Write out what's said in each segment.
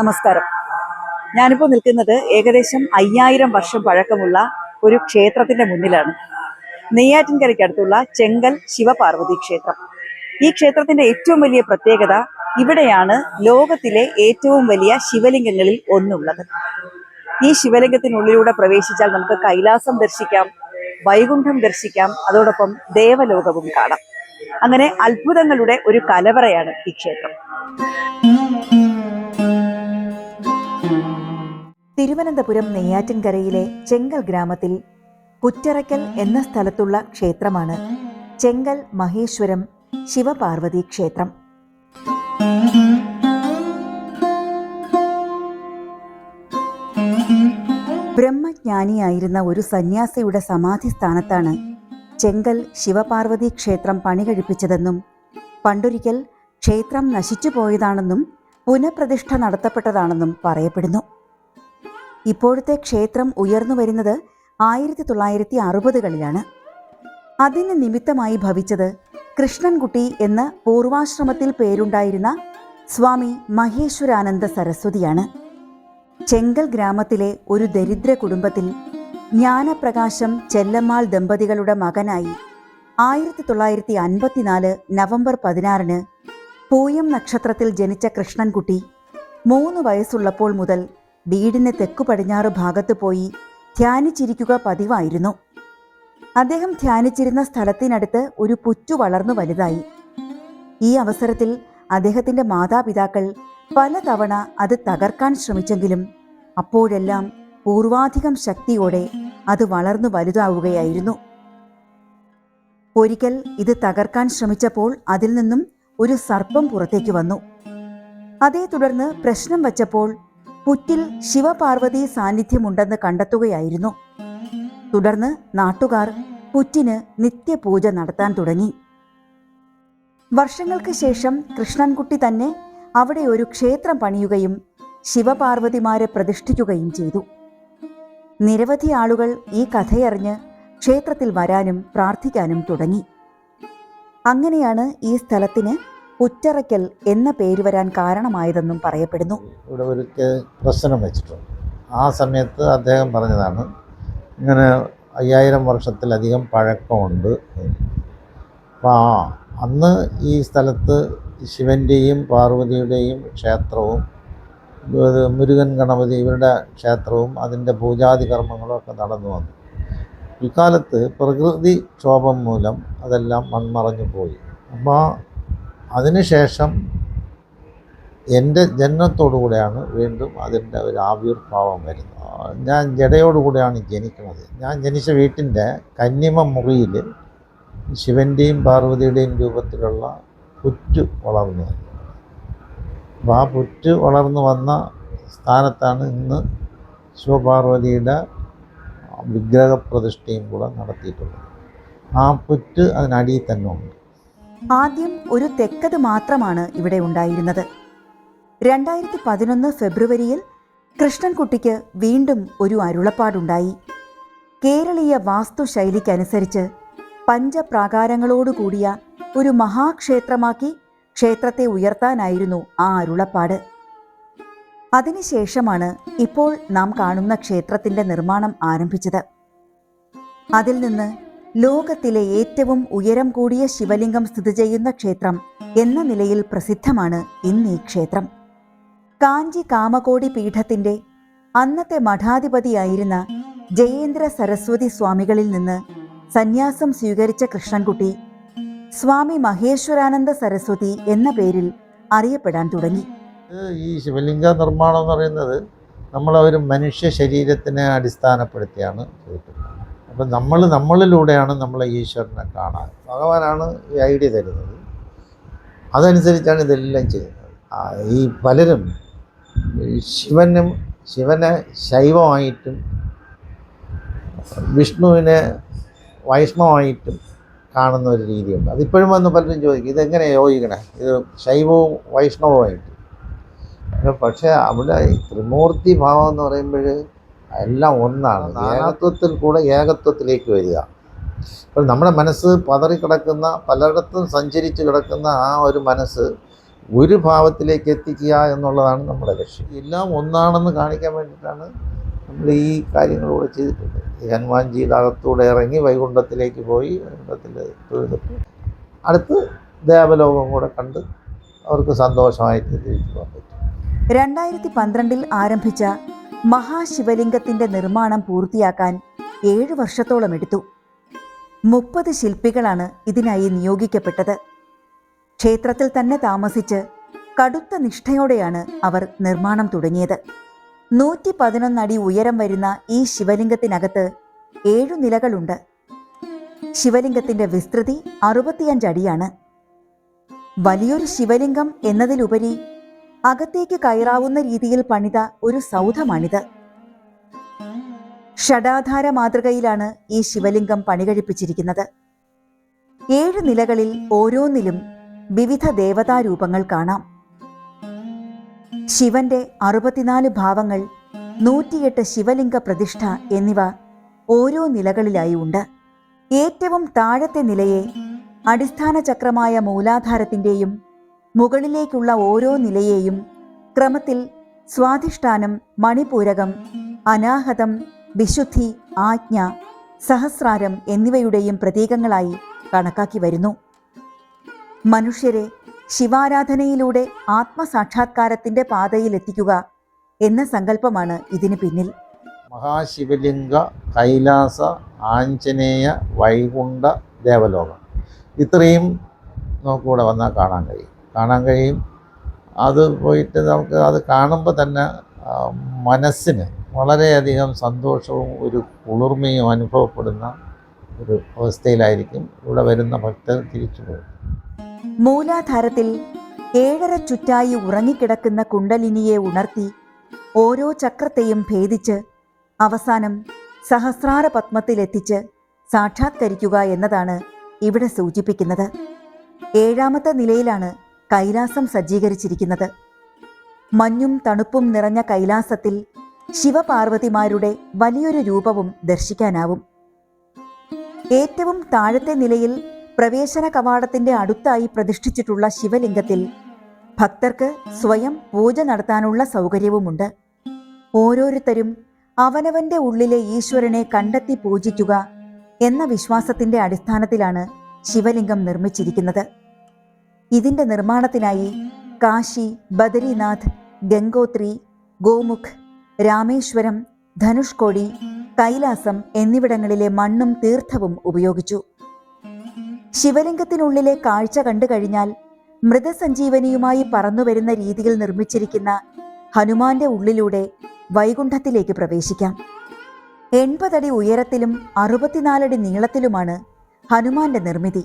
നമസ്കാരം. ഞാനിപ്പോൾ നിൽക്കുന്നത് ഏകദേശം അയ്യായിരം വർഷം പഴക്കമുള്ള ഒരു ക്ഷേത്രത്തിന്റെ മുന്നിലാണ്. നെയ്യാറ്റിൻകരയ്ക്കടുത്തുള്ള ചെങ്കൽ ശിവപാർവതി ക്ഷേത്രം. ഈ ക്ഷേത്രത്തിന്റെ ഏറ്റവും വലിയ പ്രത്യേകത ഇവിടെയാണ് ലോകത്തിലെ ഏറ്റവും വലിയ ശിവലിംഗങ്ങളിൽ ഒന്നുള്ളത്. ഈ ശിവലിംഗത്തിനുള്ളിലൂടെ പ്രവേശിച്ചാൽ നമുക്ക് കൈലാസം ദർശിക്കാം വൈകുണ്ഠം ദർശിക്കാം അതോടൊപ്പം ദേവലോകവും കാണാം. അങ്ങനെ അത്ഭുതങ്ങളുടെ ഒരു കലവറയാണ് ഈ ക്ഷേത്രം. തിരുവനന്തപുരം നെയ്യാറ്റിൻകരയിലെ ചെങ്കൽ ഗ്രാമത്തിൽ കുറ്ററയ്ക്കൽ എന്ന സ്ഥലത്തുള്ള ക്ഷേത്രമാണ് ചെങ്കൽ മഹേശ്വരം ശിവപാർവതി ക്ഷേത്രം. ബ്രഹ്മജ്ഞാനിയായിരുന്ന ഒരു സന്യാസിയുടെ സമാധി സ്ഥാനത്താണ് ചെങ്കൽ ശിവപാർവതി ക്ഷേത്രം പണി കഴിപ്പിച്ചതെന്നും പണ്ടൊരിക്കൽ ക്ഷേത്രം നശിച്ചു പോയതാണെന്നും പുനഃപ്രതിഷ്ഠ നടത്തപ്പെട്ടതാണെന്നും പറയപ്പെടുന്നു. ഇപ്പോഴത്തെ ക്ഷേത്രം ഉയർന്നു വരുന്നത് ആയിരത്തി തൊള്ളായിരത്തി അറുപതുകളിലാണ് അതിന് നിമിത്തമായി ഭവിച്ചത് കൃഷ്ണൻകുട്ടി എന്ന പൂർവാശ്രമത്തിൽ പേരുണ്ടായിരുന്ന സ്വാമി മഹേശ്വരാനന്ദ സരസ്വതിയാണ്. ചെങ്കൽ ഗ്രാമത്തിലെ ഒരു ദരിദ്ര കുടുംബത്തിൽ ജ്ഞാനപ്രകാശം ചെല്ലമ്മാൾ ദമ്പതികളുടെ മകനായി ആയിരത്തി തൊള്ളായിരത്തി അൻപത്തിനാല് നവംബർ പതിനാറിന് പൂയം നക്ഷത്രത്തിൽ ജനിച്ച കൃഷ്ണൻകുട്ടി മൂന്ന് വയസ്സുള്ളപ്പോൾ മുതൽ വീടിന് തെക്കു പടിഞ്ഞാറ് ഭാഗത്ത് പോയി ധ്യാനിച്ചിരിക്കുക പതിവായിരുന്നു. അദ്ദേഹം ധ്യാനിച്ചിരുന്ന സ്ഥലത്തിനടുത്ത് ഒരു പുറ്റു വളർന്നു വലുതായി. ഈ അവസരത്തിൽ അദ്ദേഹത്തിന്റെ മാതാപിതാക്കൾ പലതവണ അത് തകർക്കാൻ ശ്രമിച്ചെങ്കിലും അപ്പോഴെല്ലാം പൂർവാധികം ശക്തിയോടെ അത് വളർന്നു വലുതാവുകയായിരുന്നു. ഒരിക്കൽ ഇത് തകർക്കാൻ ശ്രമിച്ചപ്പോൾ അതിൽ നിന്നും ഒരു സർപ്പം പുറത്തേക്ക് വന്നു. അതേ തുടർന്ന് പ്രശ്നം വച്ചപ്പോൾ പുറ്റിൽ ശിവപാർവതി സാന്നിധ്യമുണ്ടെന്ന് കണ്ടെത്തുകയായിരുന്നു. തുടർന്ന് നാട്ടുകാർ പുറ്റിന് നിത്യപൂജ നടത്താൻ തുടങ്ങി. വർഷങ്ങൾക്ക് ശേഷം കൃഷ്ണൻകുട്ടി തന്നെ അവിടെ ഒരു ക്ഷേത്രം പണിയുകയും ശിവപാർവതിമാരെ പ്രതിഷ്ഠിക്കുകയും ചെയ്തു. നിരവധി ആളുകൾ ഈ കഥയറിഞ്ഞ് ക്ഷേത്രത്തിൽ വരാനും പ്രാർത്ഥിക്കാനും തുടങ്ങി. അങ്ങനെയാണ് ഈ സ്ഥലത്തിന് പുറ്ററയ്ക്കൽ എന്ന പേര് വരാൻ കാരണമായതെന്നും പറയപ്പെടുന്നു. ഇവിടെ ഒരു പ്രശ്നം വെച്ചിട്ടുണ്ട്. ആ സമയത്ത് അദ്ദേഹം പറഞ്ഞതാണ് ഇങ്ങനെ അയ്യായിരം വർഷത്തിലധികം പഴക്കമുണ്ട് അപ്പോൾ അന്ന് ഈ സ്ഥലത്ത് ശിവന്റെയും പാർവതിയുടെയും ക്ഷേത്രവും മുരുകൻ ഗണപതി ഇവരുടെ ക്ഷേത്രവും അതിന്റെ പൂജാതി കർമ്മങ്ങളും ഒക്കെ നടന്നു വന്നു. ഇക്കാലത്ത് പ്രകൃതി ക്ഷോഭം മൂലം അതെല്ലാം മൺമറഞ്ഞു പോയി. അപ്പോൾ അതിനുശേഷം എന്റെ ജന്മത്തോടുകൂടെയാണ് വീണ്ടും അതിന്റെ ഒരു ആവിർഭാവം വരുന്നത്. ഞാൻ ജടയോടുകൂടെയാണ് ജനിക്കുന്നത്. ഞാൻ ജനിച്ച വീട്ടിന്റെ കന്നിമ മുറിയിൽ ശിവന്റെയും പാർവതിയുടെയും രൂപത്തിലുള്ള പുറ്റ് വളർന്നു വന്നു. അപ്പോൾ ആ പുറ്റ് വളർന്നു വന്ന സ്ഥാനത്താണ് ഇന്ന് ശിവപാർവതിയുടെ വിഗ്രഹ പ്രതിഷ്ഠയും കൂടെ നടത്തിയിട്ടുള്ളത്. ആ പുറ്റ് അതിനടിയിൽ തന്നെ ഉണ്ട്. ആദ്യം ഒരു തെക്കത് മാത്രമാണ് ഇവിടെ ഉണ്ടായിരുന്നത്. രണ്ടായിരത്തി പതിനൊന്ന് ഫെബ്രുവരിയിൽ കൃഷ്ണൻകുട്ടിക്ക് വീണ്ടും ഒരു അരുളപ്പാടുണ്ടായി. കേരളീയ വാസ്തുശൈലിക്കനുസരിച്ച് പഞ്ചപ്രാകാരങ്ങളോടുകൂടിയ ഒരു മഹാക്ഷേത്രമാക്കി ക്ഷേത്രത്തെ ഉയർത്താനായിരുന്നു ആ അരുളപ്പാട്. അതിനുശേഷമാണ് ഇപ്പോൾ നാം കാണുന്ന ക്ഷേത്രത്തിന്റെ നിർമ്മാണം ആരംഭിച്ചത്. അതിൽ നിന്ന് ലോകത്തിലെ ഏറ്റവും ഉയരം കൂടിയ ശിവലിംഗം സ്ഥിതി ചെയ്യുന്ന ക്ഷേത്രം എന്ന നിലയിൽ പ്രസിദ്ധമാണ് ഇന്ന് ഈ ക്ഷേത്രം. കാഞ്ചി കാമകോടി പീഠത്തിന്റെ അന്നത്തെ മഠാധിപതിയായിരുന്ന ജയേന്ദ്ര സരസ്വതി സ്വാമികളിൽ നിന്ന് സന്യാസം സ്വീകരിച്ച കൃഷ്ണൻകുട്ടി സ്വാമി മഹേശ്വരാനന്ദ സരസ്വതി എന്ന പേരിൽ അറിയപ്പെടാൻ തുടങ്ങി. ഈ ശിവലിംഗ നിർമ്മാണം എന്ന് പറയുന്നത് നമ്മളൊരു മനുഷ്യ ശരീരത്തിനെ അടിസ്ഥാനപ്പെടുത്തിയാണ് ചെയ്തിട്ടുള്ളത്. അപ്പം നമ്മൾ നമ്മളിലൂടെയാണ് നമ്മളെ ഈശ്വരനെ കാണാൻ. ഭഗവാനാണ് ഈ ഐഡിയ തരുന്നത്. അതനുസരിച്ചാണ് ഇതെല്ലാം ചെയ്യുന്നത്. ഈ പലരും ശിവനും ശിവനെ ശൈവമായിട്ടും വിഷ്ണുവിനെ വൈഷ്ണവമായിട്ടും കാണുന്ന ഒരു രീതിയുണ്ട്. അതിപ്പോഴും വന്ന് പലരും ചോദിക്കും ഇതെങ്ങനെ യോജിക്കണേ? ഇത് ശൈവവും വൈഷ്ണവമായിട്ട് പക്ഷേ അവിടെ ത്രിമൂർത്തി ഭാവം എന്ന് പറയുമ്പോൾ എല്ലാം ഒന്നാണ്. നാനാത്വത്തിൽ കൂടെ ഏകത്വത്തിലേക്ക് വരിക. അപ്പോൾ നമ്മുടെ മനസ്സ് പതറിക്കിടക്കുന്ന പലയിടത്തും സഞ്ചരിച്ച് കിടക്കുന്ന ആ ഒരു മനസ്സ് ഒരു ഭാവത്തിലേക്ക് എത്തിക്കുക എന്നുള്ളതാണ് നമ്മുടെ ലക്ഷ്യം. എല്ലാം ഒന്നാണെന്ന് കാണിക്കാൻ വേണ്ടിയിട്ടാണ് നമ്മൾ ഈ കാര്യങ്ങളൂടെ ചെയ്തിട്ടുള്ളത്. ഈ ഹനുമാൻജിയുടെ അകത്തൂടെ ഇറങ്ങി വൈകുണ്ഠത്തിലേക്ക് പോയി വൈകുണ്ഠത്തിൽ തൊഴുതിട്ട് അടുത്ത് ദേവലോകം കൂടെ കണ്ട് അവർക്ക് സന്തോഷമായിട്ട് തിരിച്ചു പോകാൻ പറ്റും. രണ്ടായിരത്തി പന്ത്രണ്ടിൽ ആരംഭിച്ച മഹാശിവലിംഗത്തിന്റെ നിർമ്മാണം പൂർത്തിയാക്കാൻ ഏഴു വർഷത്തോളം എടുത്തു. മുപ്പത് ശില്പികളാണ് ഇതിനായി നിയോഗിക്കപ്പെട്ടത്. ക്ഷേത്രത്തിൽ തന്നെ താമസിച്ച് കടുത്ത നിഷ്ഠയോടെയാണ് അവർ നിർമ്മാണം തുടങ്ങിയത്. നൂറ്റി പതിനൊന്നടി ഉയരം വരുന്ന ഈ ശിവലിംഗത്തിനകത്ത് ഏഴു നിലകളുണ്ട്. ശിവലിംഗത്തിന്റെ വിസ്തൃതി അറുപത്തിയഞ്ചടിയാണ് വലിയൊരു ശിവലിംഗം എന്നതിലുപരി അകത്തേക്ക് കയറാവുന്ന രീതിയിൽ പണിത ഒരു സൗധമാണിത്. ഷഡാധാര മാതൃകയിലാണ് ഈ ശിവലിംഗം പണികഴിപ്പിച്ചിരിക്കുന്നത്. ഏഴ് നിലകളിൽ ഓരോന്നിലും വിവിധ ദേവതാരൂപങ്ങൾ കാണാം. ശിവന്റെ അറുപത്തിനാല് ഭാവങ്ങൾ നൂറ്റിയെട്ട് ശിവലിംഗ പ്രതിഷ്ഠ എന്നിവ ഓരോ നിലകളിലായി ഉണ്ട്. ഏറ്റവും താഴത്തെ നിലയെ അടിസ്ഥാന ചക്രമായ മൂലാധാരത്തിന്റെയും മുകളിലേക്കുള്ള ഓരോ നിലയെയും ക്രമത്തിൽ സ്വാധിഷ്ഠാനം മണിപൂരകം അനാഹതം വിശുദ്ധി ആജ്ഞ സഹസ്രാരം എന്നിവയുടെയും പ്രതീകങ്ങളായി കണക്കാക്കി വരുന്നു. മനുഷ്യരെ ശിവാരാധനയിലൂടെ ആത്മസാക്ഷാത്കാരത്തിന്റെ പാതയിലെത്തിക്കുക എന്ന സങ്കല്പമാണ് ഇതിന് പിന്നിൽ. മഹാശിവലിംഗ കൈലാസ ആഞ്ജനേയ വൈകുണ്ഠ ദേവലോകം. ഇത്രയും നമുക്കിവിടെ വന്നാൽ കാണാൻ കഴിയും. കാണാൻ കഴിയും. അത് പോയിട്ട് നമുക്ക് അത് കാണുമ്പോൾ തന്നെ മനസ്സിന് വളരെയധികം സന്തോഷവും ഒരു കുളിർമയും അനുഭവപ്പെടുന്ന ഒരു അവസ്ഥയിലായിരിക്കും ഇവിടെ വരുന്ന ഭക്തർ തിരിച്ചു പോകും മൂലാധാരത്തിൽ ഏഴര ചുറ്റായി ഉറങ്ങിക്കിടക്കുന്ന കുണ്ടലിനിയെ ഉണർത്തി ഓരോ ചക്രത്തെയും ഭേദിച്ച് അവസാനം സഹസ്രാര പത്മത്തിലെത്തിച്ച് സാക്ഷാത്കരിക്കുക എന്നതാണ് ഇവിടെ സൂചിപ്പിക്കുന്നത്. ഏഴാമത്തെ നിലയിലാണ് കൈലാസം സജ്ജീകരിച്ചിരിക്കുന്നത്. മഞ്ഞും തണുപ്പും നിറഞ്ഞ കൈലാസത്തിൽ ശിവപാർവതിമാരുടെ വലിയൊരു രൂപവും ദർശിക്കാനാവും. ഏറ്റവും താഴത്തെ നിലയിൽ പ്രവേശന കവാടത്തിന്റെ അടുത്തായി പ്രതിഷ്ഠിച്ചിട്ടുള്ള ശിവലിംഗത്തിൽ ഭക്തർക്ക് സ്വയം പൂജ നടത്താനുള്ള സൗകര്യവുമുണ്ട്. ഓരോരുത്തരും അവനവന്റെ ഉള്ളിലെ ഈശ്വരനെ കണ്ടെത്തി പൂജിക്കുക എന്ന വിശ്വാസത്തിന്റെ അടിസ്ഥാനത്തിലാണ് ശിവലിംഗം നിർമ്മിച്ചിരിക്കുന്നത്. ഇതിന്റെ നിർമ്മാണത്തിനായി കാശി ബദരിനാഥ് ഗംഗോത്രി ഗോമുഖ് രാമേശ്വരം ധനുഷ്കോടി കൈലാസം എന്നിവിടങ്ങളിലെ മണ്ണും തീർത്ഥവും ഉപയോഗിച്ചു. ശിവലിംഗത്തിനുള്ളിലെ കാഴ്ച കണ്ടു കഴിഞ്ഞാൽ മൃതസഞ്ജീവനിയുമായി പറന്നുവരുന്ന രീതിയിൽ നിർമ്മിച്ചിരിക്കുന്ന ഹനുമാന്റെ ഉള്ളിലൂടെ വൈകുണ്ഠത്തിലേക്ക് പ്രവേശിക്കാം. എൺപതടി ഉയരത്തിലും അറുപത്തിനാലടി നീളത്തിലുമാണ് ഹനുമാന്റെ നിർമ്മിതി.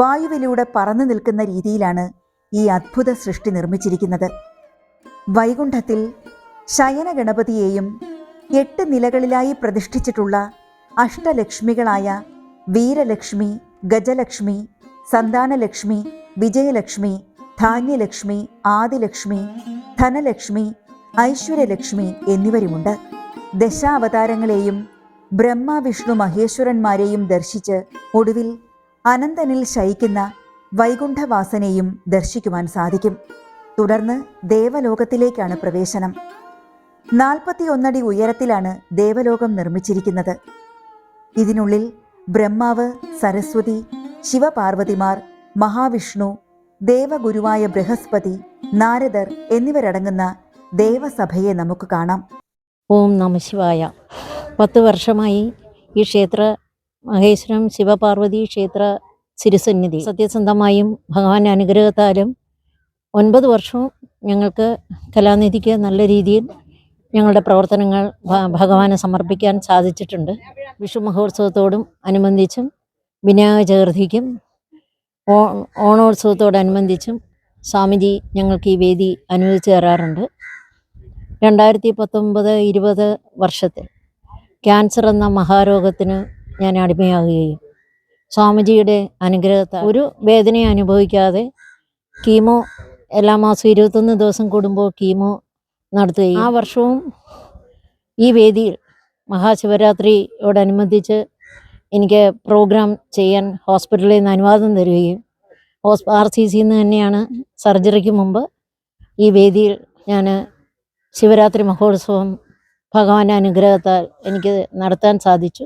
വായുവിലൂടെ പറന്നു നിൽക്കുന്ന രീതിയിലാണ് ഈ അത്ഭുത സൃഷ്ടി നിർമ്മിച്ചിരിക്കുന്നത്. വൈകുണ്ഠത്തിൽ ശയന ഗണപതിയെയും എട്ട് നിലകളിലായി പ്രതിഷ്ഠിച്ചിട്ടുള്ള അഷ്ടലക്ഷ്മികളായ വീരലക്ഷ്മി ഗജലക്ഷ്മി സന്താനലക്ഷ്മി വിജയലക്ഷ്മി ധാന്യലക്ഷ്മി ആദിലക്ഷ്മി ധനലക്ഷ്മി ഐശ്വര്യലക്ഷ്മി എന്നിവരുമുണ്ട്. ദശാവതാരങ്ങളെയും ബ്രഹ്മ വിഷ്ണു മഹേശ്വരന്മാരെയും ദർശിച്ച് ഒടുവിൽ അനന്തനിൽ ശയിക്കുന്ന വൈകുണ്ഠവാസനെയും ദർശിക്കുവാൻ സാധിക്കും. തുടർന്ന് ദേവലോകത്തിലേക്കാണ് പ്രവേശനം. നാൽപ്പത്തിയൊന്നടി ഉയരത്തിലാണ് ദേവലോകം നിർമ്മിച്ചിരിക്കുന്നത്. ഇതിനുള്ളിൽ ബ്രഹ്മാവ് സരസ്വതി ശിവപാർവതിമാർ മഹാവിഷ്ണു ദേവഗുരുവായ ബൃഹസ്പതി നാരദർ എന്നിവരടങ്ങുന്ന ദേവസഭയെ നമുക്ക് കാണാം. ഓം നമ ശിവായ. പത്ത് വർഷമായി ഈ ക്ഷേത്ര മഹേശ്വരം ശിവപാർവതി ക്ഷേത്ര സിരുസന്നിധി. സത്യസന്ധമായും ഭഗവാന്റെ അനുഗ്രഹത്താലും ഒൻപത് വർഷവും ഞങ്ങൾക്ക് കലാനിധിക്ക് നല്ല രീതിയിൽ ഞങ്ങളുടെ പ്രവർത്തനങ്ങൾ ഭഗവാനെ സമർപ്പിക്കാൻ സാധിച്ചിട്ടുണ്ട്. വിഷു മഹോത്സവത്തോടും അനുബന്ധിച്ചും വിനായക ചതുർത്ഥിക്കും ഓ ഓണോത്സവത്തോടനുബന്ധിച്ചും സ്വാമിജി ഞങ്ങൾക്ക് ഈ വേദി അനുവദിച്ചു തരാറുണ്ട്. രണ്ടായിരത്തി പത്തൊമ്പത് ഇരുപത് വർഷത്തിൽ ക്യാൻസർ എന്ന മഹാരോഗത്തിന് ഞാൻ അടിമയാകുകയും. സ്വാമിജിയുടെ അനുഗ്രഹത്താൽ ഒരു വേദനയും അനുഭവിക്കാതെ കീമോ എല്ലാ മാസവും ഇരുപത്തൊന്ന് ദിവസം കൂടുമ്പോൾ കീമോ നടത്തുകയും. ആ വർഷവും ഈ വേദിയിൽ മഹാശിവരാത്രിയോടനുബന്ധിച്ച് എനിക്ക് പ്രോഗ്രാം ചെയ്യാൻ ഹോസ്പിറ്റലിൽ നിന്ന് അനുവാദം തരികയും ഹോസ് ആർ സി സിയിൽ നിന്ന് തന്നെയാണ് സർജറിക്ക് മുമ്പ് ഈ വേദിയിൽ ഞാൻ ശിവരാത്രി മഹോത്സവം ഭഗവാന്റെ അനുഗ്രഹത്താൽ എനിക്ക് നടത്താൻ സാധിച്ചു.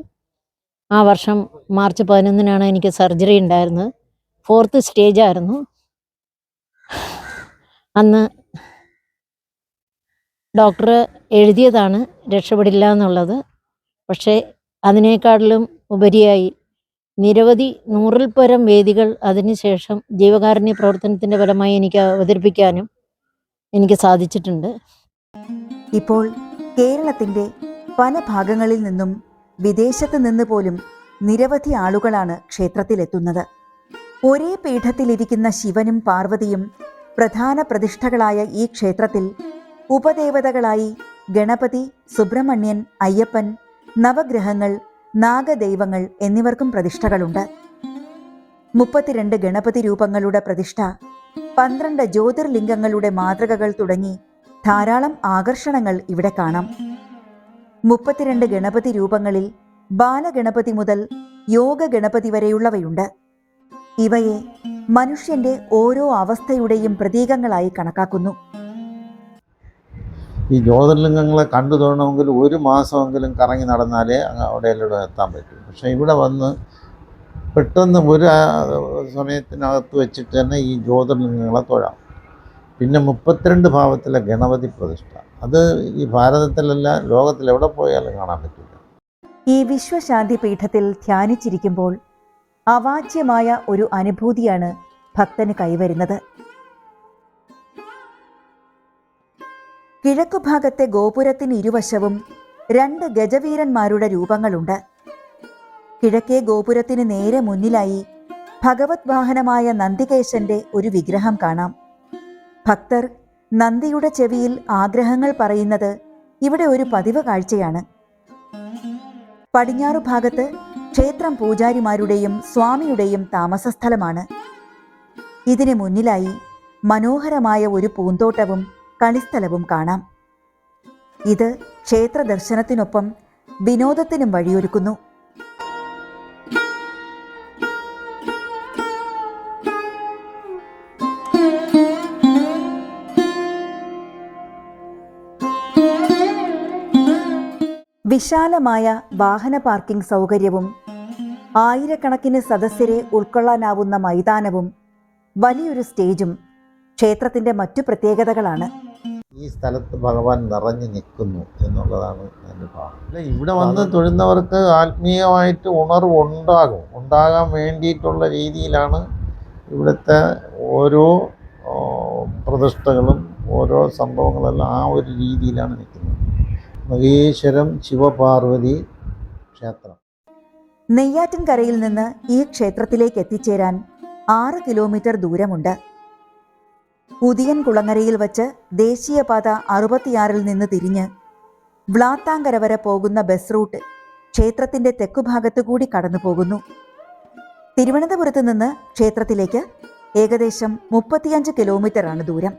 ആ വർഷം മാർച്ച് പതിനൊന്നിനാണ് എനിക്ക് സർജറി ഉണ്ടായിരുന്നത്. ഫോർത്ത് സ്റ്റേജ് ആയിരുന്നു. അന്ന് ഡോക്ടർ എഴുതിയതാണ് രക്ഷപ്പെടില്ല എന്നുള്ളത്. പക്ഷേ അതിനേക്കാളിലും ഉപരിയായി നിരവധി നൂറിൽ പരം വേദികൾ അതിനുശേഷം ജീവകാരുണ്യ പ്രവർത്തനത്തിന്റെ ഫലമായി എനിക്ക് അവതരിപ്പിക്കാനും എനിക്ക് സാധിച്ചിട്ടുണ്ട്. ഇപ്പോൾ കേരളത്തിന്റെ പല ഭാഗങ്ങളിൽ നിന്നും വിദേശത്ത് നിന്ന് പോലും നിരവധി ആളുകളാണ് ക്ഷേത്രത്തിലെത്തുന്നത്. ഒരേ പീഠത്തിലിരിക്കുന്ന ശിവനും പാർവതിയും പ്രധാന പ്രതിഷ്ഠകളായ ഈ ക്ഷേത്രത്തിൽ ഉപദേവതകളായി ഗണപതി സുബ്രഹ്മണ്യൻ അയ്യപ്പൻ നവഗ്രഹങ്ങൾ നാഗദൈവങ്ങൾ എന്നിവർക്കും പ്രതിഷ്ഠകളുണ്ട്. മുപ്പത്തിരണ്ട് ഗണപതി രൂപങ്ങളുടെ പ്രതിഷ്ഠ പന്ത്രണ്ട് ജ്യോതിർലിംഗങ്ങളുടെ മാതൃകകൾ തുടങ്ങി ധാരാളം ആകർഷണങ്ങൾ ഇവിടെ കാണാം. മുപ്പത്തിരണ്ട് ഗണപതി രൂപങ്ങളിൽ ബാലഗണപതി മുതൽ യോഗ ഗണപതി വരെയുള്ളവയുണ്ട്. ഇവയെ മനുഷ്യന്റെ ഓരോ അവസ്ഥയുടെയും പ്രതീകങ്ങളായി കണക്കാക്കുന്നു. ഈ ജ്യോതിർലിംഗങ്ങളെ കണ്ടു തൊഴണമെങ്കിൽ ഒരു മാസമെങ്കിലും കറങ്ങി നടന്നാലേ അവിടെ അവിടെയെല്ലാം എത്താൻ പറ്റൂ. പക്ഷേ ഇവിടെ വന്ന് പെട്ടെന്ന് ഒരു സമയത്തിനകത്ത് വെച്ചിട്ട് തന്നെ ഈ ജ്യോതിർലിംഗങ്ങളെ തൊഴാം. പിന്നെ മുപ്പത്തിരണ്ട് ഭാവത്തിലെ ഗണപതി പ്രതിഷ്ഠ. അത് ഈ ഭാരതത്തിലല്ല ലോകത്തിൽ എവിടെ പോയാലും കാണാൻ പറ്റില്ല. ഈ വിശ്വശാന്തി പീഠത്തിൽ ധ്യാനിച്ചിരിക്കുമ്പോൾ അവാച്യമായ ഒരു അനുഭൂതിയാണ് ഭക്തന് കൈവരുന്നത്. കിഴക്കുഭാഗത്തെ ഗോപുരത്തിന് ഇരുവശവും രണ്ട് ഗജവീരന്മാരുടെ രൂപങ്ങളുണ്ട്. കിഴക്കേ ഗോപുരത്തിന് നേരെ മുന്നിലായി ഭഗവത് വാഹനമായ നന്ദികേശന്റെ ഒരു വിഗ്രഹം കാണാം. ഭക്തർ നന്ദിയുടെ ചെവിയിൽ ആഗ്രഹങ്ങൾ പറയുന്നത് ഇവിടെ ഒരു പതിവ് കാഴ്ചയാണ്. പടിഞ്ഞാറു ഭാഗത്ത് ക്ഷേത്രം പൂജാരിമാരുടെയും സ്വാമിയുടെയും താമസസ്ഥലമാണ്. ഇതിനു മുന്നിലായി മനോഹരമായ ഒരു പൂന്തോട്ടവും കളിസ്ഥലവും കാണാം. ഇത് ക്ഷേത്ര ദർശനത്തിനൊപ്പം വിനോദത്തിനും വഴിയൊരുക്കുന്നു. വിശാലമായ വാഹന പാർക്കിംഗ് സൗകര്യവും ആയിരക്കണക്കിന് സദസ്യരെ ഉൾക്കൊള്ളാനാവുന്ന മൈതാനവും വലിയൊരു സ്റ്റേജും ക്ഷേത്രത്തിന്റെ മറ്റു പ്രത്യേകതകളാണ്. ഈ സ്ഥലത്ത് ഭഗവാൻ നിറഞ്ഞു നിൽക്കുന്നു എന്നുള്ളതാണ് എന്റെ ഭാവം. അല്ല ഇവിടെ വന്ന് തൊഴുന്നവർക്ക് ആത്മീയമായിട്ട് ഉണർവ് ഉണ്ടാകും. ഉണ്ടാകാൻ വേണ്ടിയിട്ടുള്ള രീതിയിലാണ് ഇവിടുത്തെ ഓരോ പ്രതിഷ്ഠകളും ഓരോ സംഭവങ്ങളെല്ലാം ആ ഒരു രീതിയിലാണ് നിൽക്കുന്നത്. മഹേശ്വരം ശിവപാർവതി ക്ഷേത്രം. നെയ്യാറ്റിൻകരയിൽ നിന്ന് ഈ ക്ഷേത്രത്തിലേക്ക് എത്തിച്ചേരാൻ ആറ് കിലോമീറ്റർ ദൂരമുണ്ട്. പുതിയൻ കുളങ്ങരയിൽ വച്ച് ദേശീയപാത അറുപത്തിയാറിൽ നിന്ന് തിരിഞ്ഞ് വ്ളാത്താങ്കര വരെ പോകുന്ന ബസ് റൂട്ട് ക്ഷേത്രത്തിന്റെ തെക്കുഭാഗത്തു കൂടി കടന്നു പോകുന്നു തിരുവനന്തപുരത്ത് നിന്ന് ക്ഷേത്രത്തിലേക്ക് ഏകദേശം മുപ്പത്തിയഞ്ച് കിലോമീറ്ററാണ് ദൂരം.